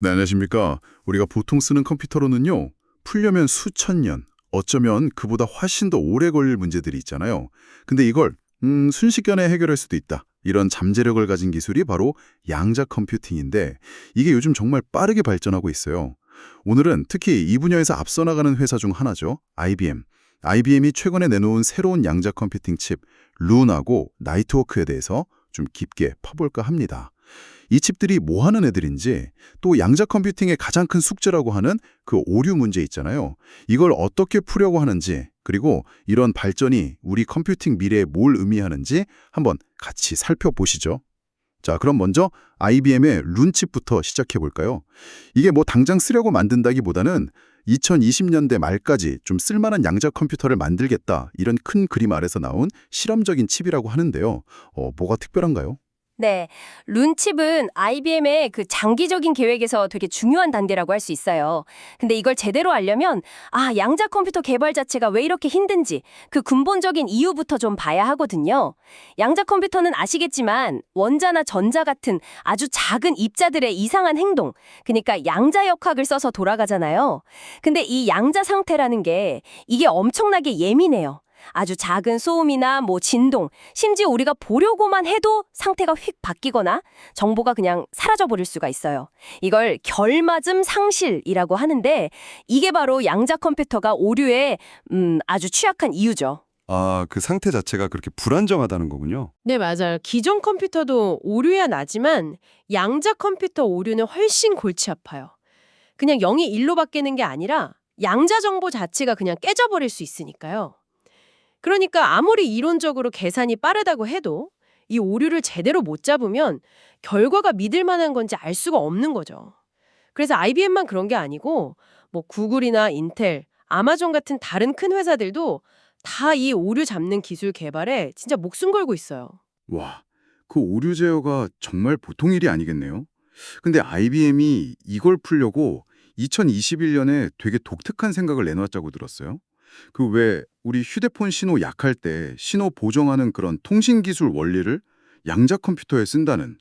네, 안녕하십니까. 우리가 보통 쓰는 컴퓨터로는요, 풀려면 수천 년, 어쩌면 그보다 훨씬 더 오래 걸릴 문제들이 있잖아요. 근데 이걸, 음, 순식간에 해결할 수도 있다. 이런 잠재력을 가진 기술이 바로 양자 컴퓨팅인데, 이게 요즘 정말 빠르게 발전하고 있어요. 오늘은 특히 이 분야에서 앞서 나가는 회사 중 하나죠. IBM. IBM이 최근에 내놓은 새로운 양자 컴퓨팅 칩, 룬하고 나이트워크에 대해서 좀 깊게 파볼까 합니다. 이 칩들이 뭐 하는 애들인지 또 양자 컴퓨팅의 가장 큰 숙제라고 하는 그 오류 문제 있잖아요. 이걸 어떻게 풀려고 하는지 그리고 이런 발전이 우리 컴퓨팅 미래에 뭘 의미하는지 한번 같이 살펴보시죠. 자, 그럼 먼저 IBM의 룬칩부터 시작해 볼까요? 이게 뭐 당장 쓰려고 만든다기보다는 2020년대 말까지 좀 쓸만한 양자 컴퓨터를 만들겠다 이런 큰 그림 아래서 나온 실험적인 칩이라고 하는데요. 어, 뭐가 특별한가요? 네, 룬칩은 IBM의 그 장기적인 계획에서 되게 중요한 단계라고 할 수 있어요. 근데 이걸 제대로 알려면 아, 양자 컴퓨터 개발 자체가 왜 이렇게 힘든지 그 근본적인 이유부터 좀 봐야 하거든요. 양자 컴퓨터는 아시겠지만 원자나 전자 같은 아주 작은 입자들의 이상한 행동, 그러니까 양자 역학을 써서 돌아가잖아요. 근데 이 양자 상태라는 게 이게 엄청나게 예민해요. 아주 작은 소음이나 뭐 진동, 심지어 우리가 보려고만 해도 상태가 휙 바뀌거나 정보가 그냥 사라져버릴 수가 있어요. 이걸 결맞음 상실이라고 하는데 이게 바로 양자 컴퓨터가 오류에 음, 아주 취약한 이유죠. 아, 그 상태 자체가 그렇게 불안정하다는 거군요. 네, 맞아요. 기존 컴퓨터도 오류야 나지만 양자 컴퓨터 오류는 훨씬 골치 아파요. 그냥 0이 1로 바뀌는 게 아니라 양자 정보 자체가 그냥 깨져버릴 수 있으니까요. 그러니까 아무리 이론적으로 계산이 빠르다고 해도 이 오류를 제대로 못 잡으면 결과가 믿을 만한 건지 알 수가 없는 거죠. 그래서 IBM만 그런 게 아니고 뭐 구글이나 인텔, 아마존 같은 다른 큰 회사들도 다 이 오류 잡는 기술 개발에 진짜 목숨 걸고 있어요. 와, 그 오류 제어가 정말 보통 일이 아니겠네요. 근데 IBM이 이걸 풀려고 2021년에 되게 독특한 생각을 내놨다고 들었어요. 그 왜 우리 휴대폰 신호 약할 때 신호 보정하는 그런 통신 기술 원리를 양자 컴퓨터에 쓴다는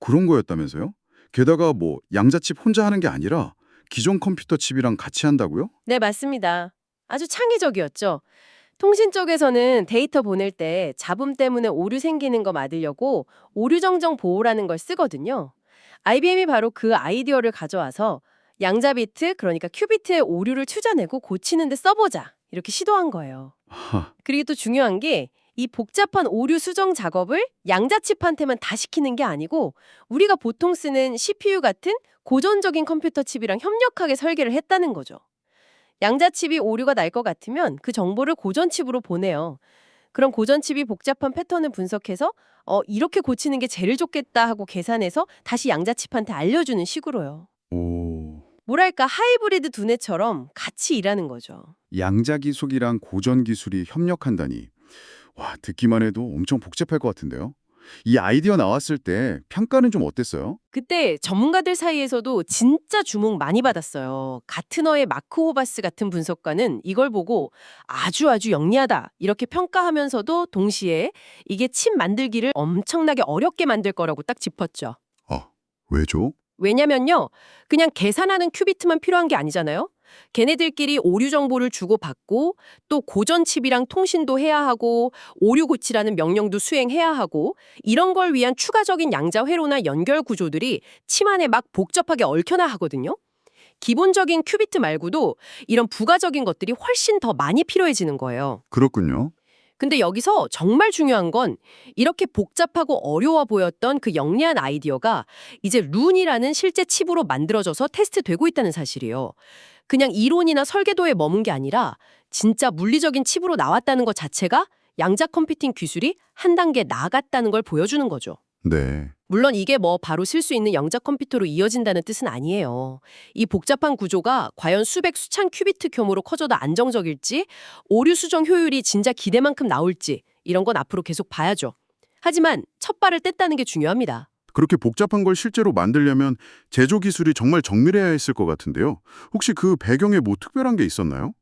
그런 거였다면서요? 게다가 뭐 양자칩 혼자 하는 게 아니라 기존 컴퓨터 칩이랑 같이 한다고요? 네, 맞습니다. 아주 창의적이었죠. 통신 쪽에서는 데이터 보낼 때 잡음 때문에 오류 생기는 거 막으려고 오류 정정 보호라는 걸 쓰거든요. IBM이 바로 그 아이디어를 가져와서 양자 비트, 그러니까 큐비트의 오류를 추자내고 고치는데 써보자. 이렇게 시도한 거예요. 하, 그리고 또 중요한 게 이 복잡한 오류 수정 작업을 양자칩한테만 다 시키는 게 아니고 우리가 보통 쓰는 CPU 같은 고전적인 컴퓨터 칩이랑 협력하게 설계를 했다는 거죠. 양자칩이 오류가 날 것 같으면 그 정보를 고전칩으로 보내요. 그럼 고전칩이 복잡한 패턴을 분석해서 어 이렇게 고치는 게 제일 좋겠다 하고 계산해서 다시 양자칩한테 알려주는 식으로요. 오. 뭐랄까 하이브리드 두뇌처럼 같이 일하는 거죠. 양자 기술이랑 고전 기술이 협력한다니. 와, 듣기만 해도 엄청 복잡할 것 같은데요. 이 아이디어 나왔을 때 평가는 좀 어땠어요? 그때 전문가들 사이에서도 진짜 주목 많이 받았어요. 가트너의 마크 호바스 같은 분석가는 이걸 보고 아주 아주 영리하다 이렇게 평가하면서도 동시에 이게 칩 만들기를 엄청나게 어렵게 만들 거라고 딱 짚었죠. 아, 왜죠? 왜냐면요. 그냥 계산하는 큐비트만 필요한 게 아니잖아요. 걔네들끼리 오류 정보를 주고받고 또 고전 칩이랑 통신도 해야 하고 오류 고치라는 명령도 수행해야 하고 이런 걸 위한 추가적인 양자 회로나 연결 구조들이 칩 안에 막 복잡하게 얽혀나 하거든요. 기본적인 큐비트 말고도 이런 부가적인 것들이 훨씬 더 많이 필요해지는 거예요. 그렇군요. 근데 여기서 정말 중요한 건 이렇게 복잡하고 어려워 보였던 그 영리한 아이디어가 이제 룬이라는 실제 칩으로 만들어져서 테스트되고 있다는 사실이에요. 그냥 이론이나 설계도에 머문 게 아니라 진짜 물리적인 칩으로 나왔다는 것 자체가 양자 컴퓨팅 기술이 한 단계 나아갔다는 걸 보여주는 거죠. 네. 물론 이게 뭐 바로 쓸 수 있는 영자 컴퓨터로 이어진다는 뜻은 아니에요. 이 복잡한 구조가 과연 수백 수천 큐비트 규모로 커져도 안정적일지, 오류 수정 효율이 진짜 기대만큼 나올지 이런 건 앞으로 계속 봐야죠. 하지만 첫 발을 뗐다는 게 중요합니다. 그렇게 복잡한 걸 실제로 만들려면 제조 기술이 정말 정밀해야 했을 것 같은데요. 혹시 그 배경에 뭐 특별한 게 있었나요?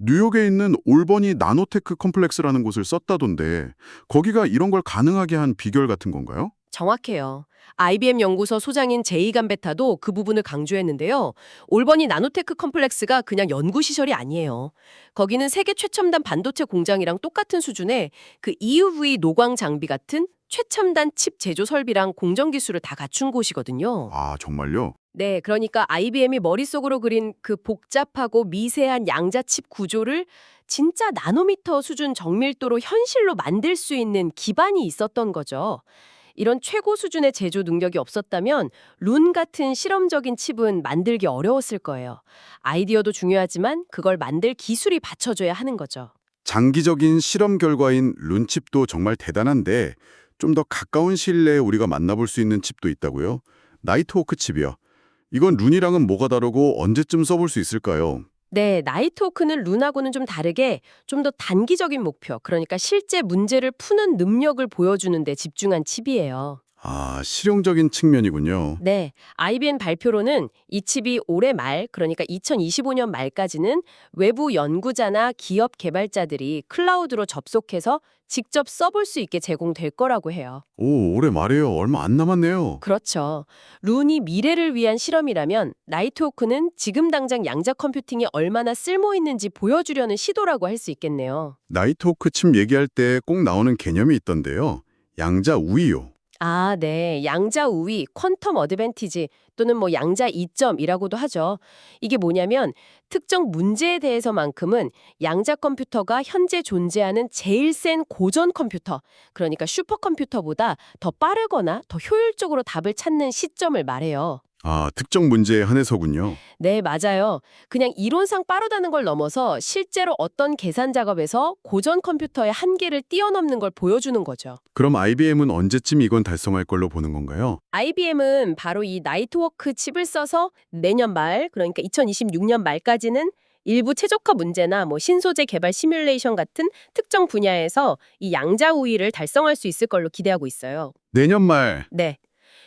뉴욕에 있는 올버니 나노테크 컴플렉스라는 곳을 썼다던데 거기가 이런 걸 가능하게 한 비결 같은 건가요? 정확해요. IBM 연구소 소장인 제이 감베타도 그 부분을 강조했는데요. 올버니 나노테크 컴플렉스가 그냥 연구시설이 아니에요. 거기는 세계 최첨단 반도체 공장이랑 똑같은 수준의 그 EUV 노광 장비 같은 최첨단 칩 제조 설비랑 공정 기술을 다 갖춘 곳이거든요. 아, 정말요? 네, 그러니까 IBM이 머릿속으로 그린 그 복잡하고 미세한 양자칩 구조를 진짜 나노미터 수준 정밀도로 현실로 만들 수 있는 기반이 있었던 거죠. 이런 최고 수준의 제조 능력이 없었다면 룬 같은 실험적인 칩은 만들기 어려웠을 거예요. 아이디어도 중요하지만 그걸 만들 기술이 받쳐줘야 하는 거죠. 장기적인 실험 결과인 룬칩도 정말 대단한데 좀 더 가까운 시일 내에 우리가 만나볼 수 있는 칩도 있다고요? 나이트워크 칩이요. 이건 룬이랑은 뭐가 다르고 언제쯤 써볼 수 있을까요? 네, 나이트워크는 룬하고는 좀 다르게 좀 더 단기적인 목표, 그러니까 실제 문제를 푸는 능력을 보여주는 데 집중한 칩이에요. 아, 실용적인 측면이군요. 네, IBM 발표로는 이 칩이 올해 말, 그러니까 2025년 말까지는 외부 연구자나 기업 개발자들이 클라우드로 접속해서 직접 써볼 수 있게 제공될 거라고 해요. 오, 올해 말이에요. 얼마 안 남았네요. 그렇죠. 룬이 미래를 위한 실험이라면 나이트워크는 지금 당장 양자 컴퓨팅이 얼마나 쓸모 있는지 보여주려는 시도라고 할 수 있겠네요. 나이트워크 칩 얘기할 때 꼭 나오는 개념이 있던데요. 양자 우위요. 아, 네. 양자 우위, 퀀텀 어드밴티지 또는 뭐 양자 이점이라고도 하죠. 이게 뭐냐면 특정 문제에 대해서만큼은 양자 컴퓨터가 현재 존재하는 제일 센 고전 컴퓨터, 그러니까 슈퍼컴퓨터보다 더 빠르거나 더 효율적으로 답을 찾는 시점을 말해요. 아, 특정 문제에 한해서군요. 네, 맞아요. 그냥 이론상 빠르다는 걸 넘어서 실제로 어떤 계산 작업에서 고전 컴퓨터의 한계를 뛰어넘는 걸 보여주는 거죠. 그럼 IBM은 언제쯤 이건 달성할 걸로 보는 건가요? IBM은 바로 이 나이트워크 칩을 써서 내년 말, 그러니까 2026년 말까지는 일부 최적화 문제나 뭐 신소재 개발 시뮬레이션 같은 특정 분야에서 이 양자 우위를 달성할 수 있을 걸로 기대하고 있어요. 내년 말. 네.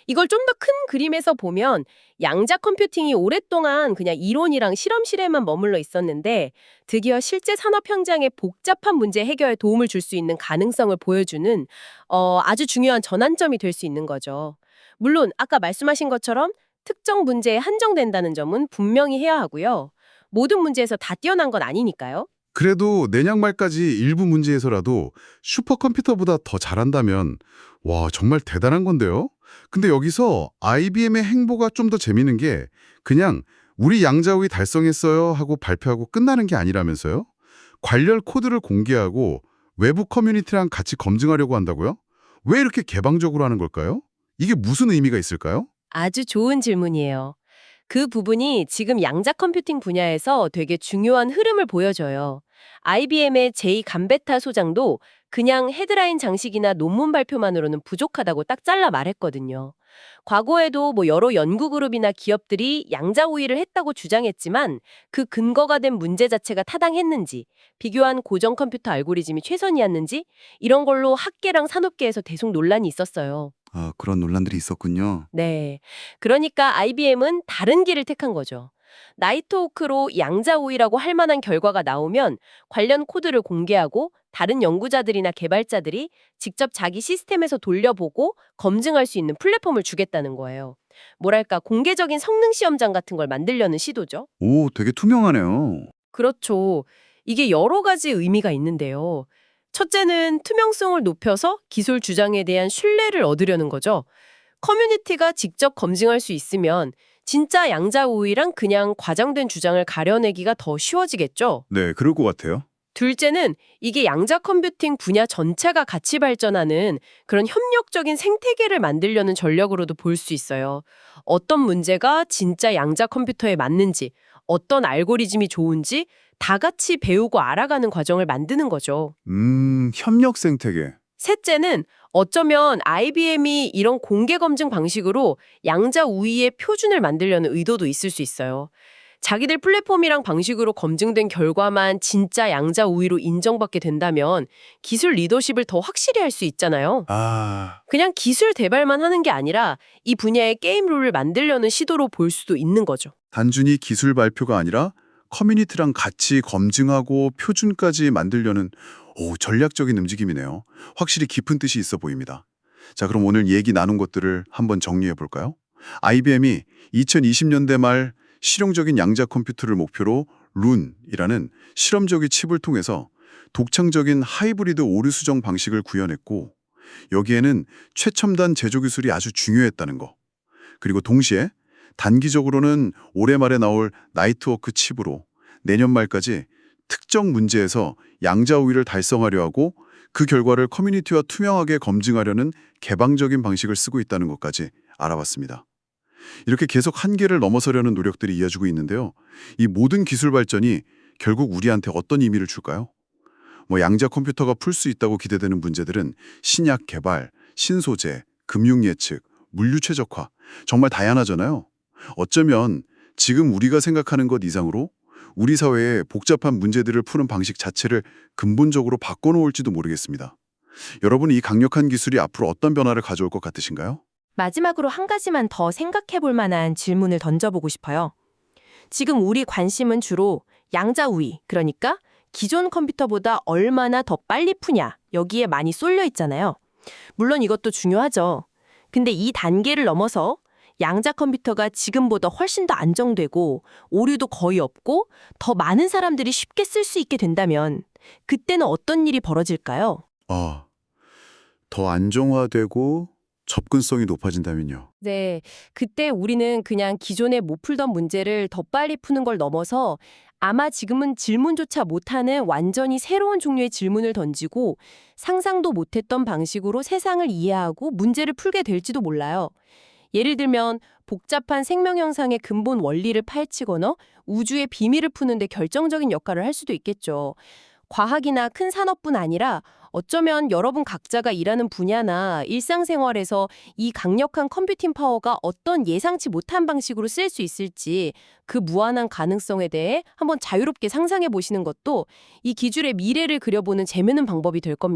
이걸 좀 더 큰 그림에서 보면 양자 컴퓨팅이 오랫동안 그냥 이론이랑 실험실에만 머물러 있었는데 드디어 실제 산업 현장의 복잡한 문제 해결에 도움을 줄 수 있는 가능성을 보여주는 어, 아주 중요한 전환점이 될 수 있는 거죠. 물론 아까 말씀하신 것처럼 특정 문제에 한정된다는 점은 분명히 해야 하고요. 모든 문제에서 다 뛰어난 건 아니니까요. 그래도 내년 말까지 일부 문제에서라도 슈퍼컴퓨터보다 더 잘한다면 와, 정말 대단한 건데요? 근데 여기서 IBM의 행보가 좀 더 재미있는 게 그냥 우리 양자우위 달성했어요 하고 발표하고 끝나는 게 아니라면서요? 관련 코드를 공개하고 외부 커뮤니티랑 같이 검증하려고 한다고요? 왜 이렇게 개방적으로 하는 걸까요? 이게 무슨 의미가 있을까요? 아주 좋은 질문이에요. 그 부분이 지금 양자 컴퓨팅 분야에서 되게 중요한 흐름을 보여줘요. IBM의 제이 감베타 소장도 그냥 헤드라인 장식이나 논문 발표만으로는 부족하다고 딱 잘라 말했거든요. 과거에도 뭐 여러 연구 그룹이나 기업들이 양자 우위를 했다고 주장했지만 그 근거가 된 문제 자체가 타당했는지, 비교한 고정 컴퓨터 알고리즘이 최선이었는지 이런 걸로 학계랑 산업계에서 계속 논란이 있었어요. 아, 그런 논란들이 있었군요. 네. 그러니까 IBM은 다른 길을 택한 거죠. 나이트워크로 양자 우위라고 할 만한 결과가 나오면 관련 코드를 공개하고 다른 연구자들이나 개발자들이 직접 자기 시스템에서 돌려보고 검증할 수 있는 플랫폼을 주겠다는 거예요. 뭐랄까 공개적인 성능 시험장 같은 걸 만들려는 시도죠. 오, 되게 투명하네요. 그렇죠. 이게 여러 가지 의미가 있는데요. 첫째는 투명성을 높여서 기술 주장에 대한 신뢰를 얻으려는 거죠. 커뮤니티가 직접 검증할 수 있으면 진짜 양자 우위랑 그냥 과장된 주장을 가려내기가 더 쉬워지겠죠. 네, 그럴 것 같아요. 둘째는 이게 양자 컴퓨팅 분야 전체가 같이 발전하는 그런 협력적인 생태계를 만들려는 전략으로도 볼 수 있어요. 어떤 문제가 진짜 양자 컴퓨터에 맞는지, 어떤 알고리즘이 좋은지 다 같이 배우고 알아가는 과정을 만드는 거죠. 음, 협력 생태계. 셋째는 어쩌면 IBM이 이런 공개 검증 방식으로 양자 우위의 표준을 만들려는 의도도 있을 수 있어요. 자기들 플랫폼이랑 방식으로 검증된 결과만 진짜 양자 우위로 인정받게 된다면 기술 리더십을 더 확실히 할 수 있잖아요. 아, 그냥 기술 개발만 하는 게 아니라 이 분야의 게임 룰을 만들려는 시도로 볼 수도 있는 거죠. 단순히 기술 발표가 아니라 커뮤니티랑 같이 검증하고 표준까지 만들려는 오, 전략적인 움직임이네요. 확실히 깊은 뜻이 있어 보입니다. 자, 그럼 오늘 얘기 나눈 것들을 한번 정리해 볼까요? IBM이 2020년대 말 실용적인 양자 컴퓨터를 목표로 룬이라는 실험적인 칩을 통해서 독창적인 하이브리드 오류 수정 방식을 구현했고 여기에는 최첨단 제조 기술이 아주 중요했다는 거. 그리고 동시에 단기적으로는 올해 말에 나올 나이트워크 칩으로 내년 말까지 특정 문제에서 양자 우위를 달성하려 하고 그 결과를 커뮤니티와 투명하게 검증하려는 개방적인 방식을 쓰고 있다는 것까지 알아봤습니다. 이렇게 계속 한계를 넘어서려는 노력들이 이어지고 있는데요. 이 모든 기술 발전이 결국 우리한테 어떤 의미를 줄까요? 뭐 양자 컴퓨터가 풀 수 있다고 기대되는 문제들은 신약 개발, 신소재, 금융 예측, 물류 최적화 정말 다양하잖아요. 어쩌면 지금 우리가 생각하는 것 이상으로 우리 사회의 복잡한 문제들을 푸는 방식 자체를 근본적으로 바꿔놓을지도 모르겠습니다. 여러분 이 강력한 기술이 앞으로 어떤 변화를 가져올 것 같으신가요? 마지막으로 한 가지만 더 생각해 볼 만한 질문을 던져보고 싶어요. 지금 우리 관심은 주로 양자 우위, 그러니까 기존 컴퓨터보다 얼마나 더 빨리 푸냐, 여기에 많이 쏠려 있잖아요. 물론 이것도 중요하죠. 근데 이 단계를 넘어서 양자 컴퓨터가 지금보다 훨씬 더 안정되고 오류도 거의 없고 더 많은 사람들이 쉽게 쓸 수 있게 된다면 그때는 어떤 일이 벌어질까요? 아, 더 안정화되고 접근성이 높아진다면요. 네, 그때 우리는 그냥 기존에 못 풀던 문제를 더 빨리 푸는 걸 넘어서 아마 지금은 질문조차 못하는 완전히 새로운 종류의 질문을 던지고 상상도 못했던 방식으로 세상을 이해하고 문제를 풀게 될지도 몰라요. 예를 들면 복잡한 생명 현상의 근본 원리를 파헤치거나 우주의 비밀을 푸는 데 결정적인 역할을 할 수도 있겠죠. 과학이나 큰 산업뿐 아니라 어쩌면 여러분 각자가 일하는 분야나 일상생활에서 이 강력한 컴퓨팅 파워가 어떤 예상치 못한 방식으로 쓸 수 있을지 그 무한한 가능성에 대해 한번 자유롭게 상상해 보시는 것도 이 기술의 미래를 그려보는 재미있는 방법이 될 겁니다.